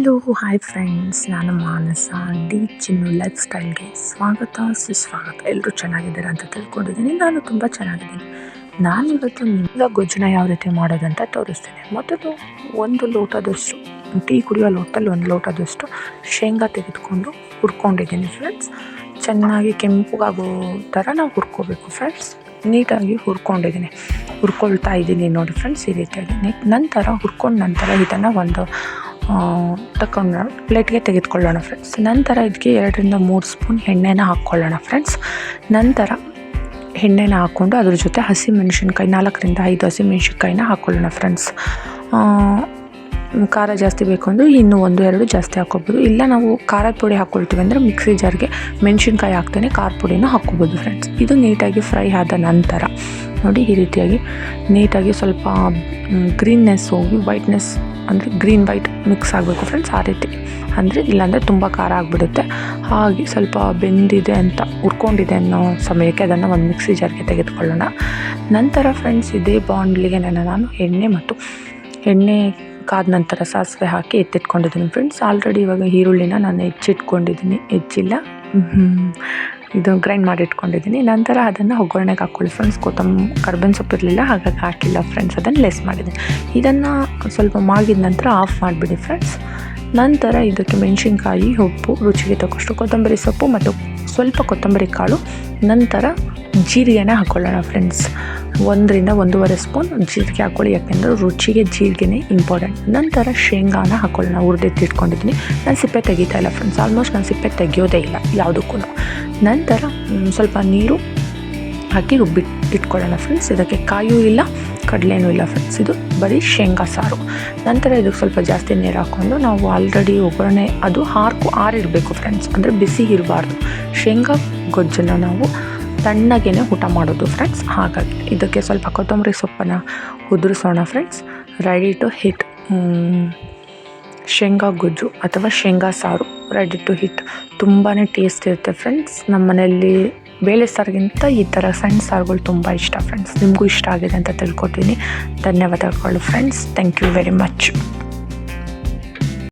Hello hi friends ನಾನು ಮಾನಸ. D ಚಿನ್ನು life ಸ್ಟೈಲ್ಗೆ ಸ್ವಾಗತ, ಸುಸ್ವಾಗತ. ಎಲ್ಲರೂ ಚೆನ್ನಾಗಿದ್ದಾರೆ ಅಂತ ತಿಳ್ಕೊಂಡಿದ್ದೀನಿ. ನಾನು ತುಂಬ ಚೆನ್ನಾಗಿದ್ದೀನಿ. ನಾನು ಇವತ್ತು ನಿಮ್ಮ ಗೊಜ್ಜನ ಯಾವ ರೀತಿ ಮಾಡೋದಂತ ತೋರಿಸ್ತೀನಿ. ಮೊದಲು ಒಂದು ಲೋಟದಷ್ಟು, ಟೀ ಕುಡಿಯೋ ಲೋಟಲ್ಲಿ ಒಂದು ಲೋಟದಷ್ಟು ಶೇಂಗಾ ತೆಗೆದುಕೊಂಡು ಹುರ್ಕೊಂಡಿದ್ದೀನಿ ಫ್ರೆಂಡ್ಸ್ ಚೆನ್ನಾಗಿ ಕೆಂಪುಗಾಗೋ ಥರ ನಾವು ಹುರ್ಕೋಬೇಕು ಫ್ರೆಂಡ್ಸ್ ನೀಟಾಗಿ ಹುರ್ಕೊಂಡಿದ್ದೀನಿ. ಹುರ್ಕೊಳ್ತಾ ಇದ್ದೀನಿ ನೋಡಿ ಫ್ರೆಂಡ್ಸ್ ಈ ರೀತಿಯಾಗಿ. ನಂತರ ಹುರ್ಕೊಂಡ ನಂತರ ಇದನ್ನು ಒಂದು ತಗೊಂಡು ಪ್ಲೇಟ್ಗೆ ತೆಗೆದುಕೊಳ್ಳೋಣ ಫ್ರೆಂಡ್ಸ್ ನಂತರ ಇದಕ್ಕೆ ಎರಡರಿಂದ ಮೂರು ಸ್ಪೂನ್ ಎಣ್ಣೆನ ಹಾಕ್ಕೊಳ್ಳೋಣ ಫ್ರೆಂಡ್ಸ್ ನಂತರ ಎಣ್ಣೆನ ಹಾಕ್ಕೊಂಡು ಅದ್ರ ಜೊತೆ ಹಸಿ ಮೆಣಸಿನ್ಕಾಯಿ, ನಾಲ್ಕರಿಂದ ಐದು ಹಸಿ ಮೆಣಸಿನ್ಕಾಯಿನ ಹಾಕ್ಕೊಳ್ಳೋಣ ಫ್ರೆಂಡ್ಸ್ ಖಾರ ಜಾಸ್ತಿ ಬೇಕು ಅಂದರೆ ಇನ್ನೂ ಒಂದು, ಎರಡು ಜಾಸ್ತಿ ಹಾಕ್ಕೋಬೋದು. ಇಲ್ಲ ನಾವು ಖಾರದ ಪುಡಿ ಹಾಕ್ಕೊಳ್ತೀವಿ ಅಂದರೆ ಮಿಕ್ಸಿ ಜಾರ್ಗೆ ಮೆಣಸಿನ್ಕಾಯಿ ಹಾಕ್ತೇನೆ, ಖಾರ ಪುಡಿನ ಹಾಕ್ಕೋಬೋದು ಫ್ರೆಂಡ್ಸ್ ಇದು ನೀಟಾಗಿ ಫ್ರೈ ಆದ ನಂತರ ನೋಡಿ ಈ ರೀತಿಯಾಗಿ ನೀಟಾಗಿ ಸ್ವಲ್ಪ ಗ್ರೀನ್ನೆಸ್ ಹೋಗಿ ವೈಟ್ನೆಸ್ ಅಂದರೆ ಗ್ರೀನ್ ವೈಟ್ ಮಿಕ್ಸ್ ಆಗಬೇಕು ಫ್ರೆಂಡ್ಸ್ ಆ ರೀತಿ. ಅಂದರೆ ಇಲ್ಲಾಂದರೆ ತುಂಬ ಖಾರ ಆಗಿಬಿಡುತ್ತೆ. ಹಾಗೆ ಸ್ವಲ್ಪ ಬೆಂದಿದೆ ಅಂತ ಹುರ್ಕೊಂಡಿದೆ ಅನ್ನೋ ಸಮಯಕ್ಕೆ ಅದನ್ನು ಒಂದು ಮಿಕ್ಸಿ ಜಾರ್ಗೆ ತೆಗೆದುಕೊಳ್ಳೋಣ. ನಂತರ ಫ್ರೆಂಡ್ಸ್ ಇದೇ ಬಾಂಡ್ಲಿಗೆ ನಾನು ಎಣ್ಣೆ ಮತ್ತು ಎಣ್ಣೆ ಕಾದ ನಂತರ ಸಾಸಿವೆ ಹಾಕಿ ಎತ್ತಿಟ್ಕೊಂಡಿದ್ದೀನಿ ಫ್ರೆಂಡ್ಸ್ ಆಲ್ರೆಡಿ ಇವಾಗ ಈರುಳ್ಳಿನ ನಾನು ಹೆಚ್ಚಿಟ್ಕೊಂಡಿದ್ದೀನಿ. ಹೆಚ್ಚಿಲ್ಲ. ಇದು ಗ್ರೈಂಡ್ ಮಾಡಿ ಇಟ್ಕೊಂಡಿದ್ದೀನಿ ನಂತರ ಅದನ್ನು ಒಗ್ಗರಣೆಗೆ ಹಾಕ್ಕೊಳ್ಳಿ. ಫ್ರೆಂಡ್ಸ್ ಕೊತ್ತಂಬ ಕರ್ಬೇವಿನ ಸೊಪ್ಪು ಇರಲಿಲ್ಲ, ಹಾಗಾಗಿ ಹಾಕಿಲ್ಲ ಫ್ರೆಂಡ್ಸ್ ಅದನ್ನು ಲೆಸ್ ಮಾಡಿದೆ. ಇದನ್ನು ಸ್ವಲ್ಪ ಮಾಗಿದ ನಂತರ ಆಫ್ ಮಾಡಿಬಿಡಿ ಫ್ರೆಂಡ್ಸ್ ನಂತರ ಇದಕ್ಕೆ ಮೆಣಸಿನ್ಕಾಯಿ, ಉಪ್ಪು, ರುಚಿಗೆ ತಕ್ಕಷ್ಟು ಕೊತ್ತಂಬರಿ ಸೊಪ್ಪು ಮತ್ತು ಸ್ವಲ್ಪ ಕೊತ್ತಂಬರಿ ಕಾಳು, ನಂತರ ಜೀರಿಗೆನ ಹಾಕ್ಕೊಳ್ಳೋಣ ಫ್ರೆಂಡ್ಸ್ ಒಂದರಿಂದ ಒಂದೂವರೆ ಸ್ಪೂನ್ ಜೀರಿಗೆ ಹಾಕ್ಕೊಳ್ಳಿ ಯಾಕೆಂದರೆ ರುಚಿಗೆ ಜೀರಿಗೆನೇ ಇಂಪಾರ್ಟೆಂಟ್ ನಂತರ ಶೇಂಗಾನ ಹಾಕ್ಕೊಳ್ಳೋಣ ಹುರಿದೆತ್ತಿಟ್ಕೊಂಡಿದ್ದೀನಿ ನಾನು ಸಿಪ್ಪೆ ತೆಗಿತಾ ಇಲ್ಲ ಫ್ರೆಂಡ್ಸ್ ಆಲ್ಮೋಸ್ಟ್ ನಾನು ಸಿಪ್ಪೆ ತೆಗಿಯೋದೇ ಇಲ್ಲ ಯಾವುದಕ್ಕೂ ನಂತರ ಸ್ವಲ್ಪ ನೀರು ಹಾಕಿ ರುಬ್ಬಿಟ್ಟು ಇಟ್ಕೊಳ್ಳೋಣ ಫ್ರೆಂಡ್ಸ್ ಇದಕ್ಕೆ ಕಾಯೂ ಇಲ್ಲ, ಕಡಲೆನೂ ಇಲ್ಲ ಫ್ರೆಂಡ್ಸ್ ಇದು ಬರೀ ಶೇಂಗಾ ಸಾರು. ನಂತರ ಇದಕ್ಕೆ ಸ್ವಲ್ಪ ಜಾಸ್ತಿ ನೀರು ಹಾಕ್ಕೊಂಡು ನಾವು ಆಲ್ರೆಡಿ ಒಗ್ಗರಣೆ, ಅದು ಹಾರ್ಕು ಆರಿರಬೇಕು ಫ್ರೆಂಡ್ಸ್ ಅಂದರೆ ಬಿಸಿ ಇರಬಾರ್ದು. ಶೇಂಗಾ ಗೊಜ್ಜನ್ನು ನಾವು ತಣ್ಣಗೇನೆ ಊಟ ಮಾಡೋದು ಫ್ರೆಂಡ್ಸ್ ಹಾಗಾಗಿ ಇದಕ್ಕೆ ಸ್ವಲ್ಪ ಕೊತ್ತಂಬರಿ ಸೊಪ್ಪನ್ನು ಉದುರಿಸೋಣ ಫ್ರೆಂಡ್ಸ್ ರೆಡಿ ಟು ಹಿಟ್ ಶೇಂಗಾ ಗೊಜ್ಜು ಅಥವಾ ಶೇಂಗಾ ಸಾರು. ರೆಡಿ ಟು ಹಿಟ್ ತುಂಬಾ ಟೇಸ್ಟ್ ಇರುತ್ತೆ ಫ್ರೆಂಡ್ಸ್ ನಮ್ಮ ಮನೆಯಲ್ಲಿ ಬೇಳೆ ಸಾರಿಗಿಂತ ಈ ಥರ ಸಣ್ಣ ಸಾರುಗಳು ತುಂಬ ಇಷ್ಟ ಫ್ರೆಂಡ್ಸ್ ನಿಮಗೂ ಇಷ್ಟ ಆಗಿದೆ ಅಂತ ತಿಳ್ಕೊತೀನಿ. ಧನ್ಯವಾದಗಳು friends thank you very much